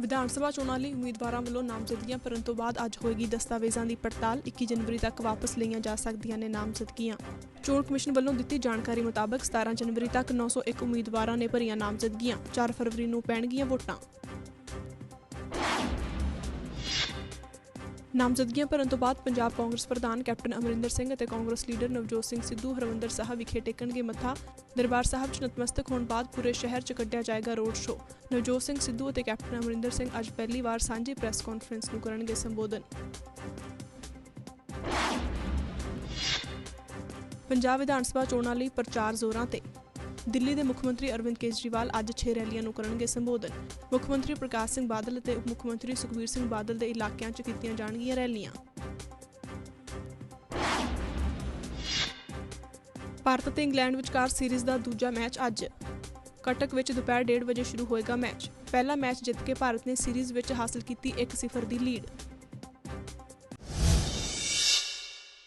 ਵਿਧਾਨ ਸਭਾ ਚੋਣਾਂ ਲਈ ਉਮੀਦਵਾਰਾਂ ਵੱਲੋਂ ਨਾਮਜ਼ਦਗੀਆਂ ਭਰਨ ਤੋਂ ਬਾਅਦ ਅੱਜ ਹੋਏਗੀ ਦਸਤਾਵੇਜ਼ਾਂ ਦੀ ਪੜਤਾਲ। 21 ਜਨਵਰੀ ਤੱਕ ਵਾਪਸ ਲਈਆਂ ਜਾ ਸਕਦੀਆਂ ਨੇ ਨਾਮਜ਼ਦਗੀਆਂ। ਚੋਣ ਕਮਿਸ਼ਨ ਵੱਲੋਂ ਦਿੱਤੀ ਜਾਣਕਾਰੀ ਮੁਤਾਬਕ 17 ਜਨਵਰੀ ਤੱਕ 901 ਉਮੀਦਵਾਰਾਂ ਨੇ ਭਰੀਆਂ ਨਾਮਜ਼ਦਗੀਆਂ। 4 ਫਰਵਰੀ ਨੂੰ ਪੈਣਗੀਆਂ ਵੋਟਾਂ। ਨਾਮਜ਼ਦਗੀਆਂ ਭਰਨ ਤੋਂ ਬਾਅਦ ਪੰਜਾਬ ਕਾਂਗਰਸ ਪ੍ਰਧਾਨ ਕੈਪਟਨ ਅਮਰਿੰਦਰ ਸਿੰਘ ਅਤੇ ਕਾਂਗਰਸ ਲੀਡਰ ਨਵਜੋਤ ਸਿੰਘ ਸਿੱਧੂ ਹਰਮੰਦਰ ਸਾਹਿਬ ਵਿਖੇ ਟੇਕਣਗੇ ਮੱਥਾ। ਦਰਬਾਰ ਸਾਹਿਬ 'ਚ ਨਤਮਸਤਕ ਹੋਣ ਬਾਅਦ ਪੂਰੇ ਸ਼ਹਿਰ 'ਚ ਕੱਢਿਆ ਜਾਏਗਾ ਰੋਡ ਸ਼ੋਅ। ਨਵਜੋਤ ਸਿੰਘ ਸਿੱਧੂ ਅਤੇ ਕੈਪਟਨ ਅਮਰਿੰਦਰ ਸਿੰਘ ਅੱਜ ਪਹਿਲੀ ਵਾਰ ਸਾਂਝੀ ਪ੍ਰੈਸ ਕਾਨਫਰੰਸ ਨੂੰ ਕਰਨਗੇ ਸੰਬੋਧਨ। ਪੰਜਾਬ ਵਿਧਾਨ ਸਭਾ ਚੋਣਾਂ ਲਈ ਪ੍ਰਚਾਰ ਜ਼ੋਰਾਂ ਤੇ। ਦਿੱਲੀ ਦੇ ਮੁੱਖ ਮੰਤਰੀ ਅਰਵਿੰਦ ਕੇਜਰੀਵਾਲ ਅੱਜ 6 ਰੈਲੀਆਂ ਨੂੰ ਕਰਨਗੇ ਸੰਬੋਧਨ। ਮੁੱਖ ਮੰਤਰੀ ਪ੍ਰਕਾਸ਼ ਸਿੰਘ ਬਾਦਲ ਅਤੇ ਉਪ ਮੁੱਖ ਮੰਤਰੀ ਸੁਖਬੀਰ ਸਿੰਘ ਬਾਦਲ ਦੇ ਇਲਾਕਿਆਂ 'ਚ ਕੀਤੀਆਂ ਜਾਣਗੀਆਂ ਰੈਲੀਆਂ। ਭਾਰਤ ਅਤੇ ਇੰਗਲੈਂਡ ਵਿਚਕਾਰ ਸੀਰੀਜ਼ ਦਾ ਦੂਜਾ ਮੈਚ ਅੱਜ। ਕਟਕ ਵਿੱਚ ਦੁਪਹਿਰ 1:30 ਵਜੇ ਸ਼ੁਰੂ ਹੋਏਗਾ ਮੈਚ। ਪਹਿਲਾ ਮੈਚ ਜਿੱਤ ਕੇ ਭਾਰਤ ਨੇ ਸੀਰੀਜ਼ ਵਿੱਚ ਹਾਸਲ ਕੀਤੀ 1-0 ਦੀ ਲੀਡ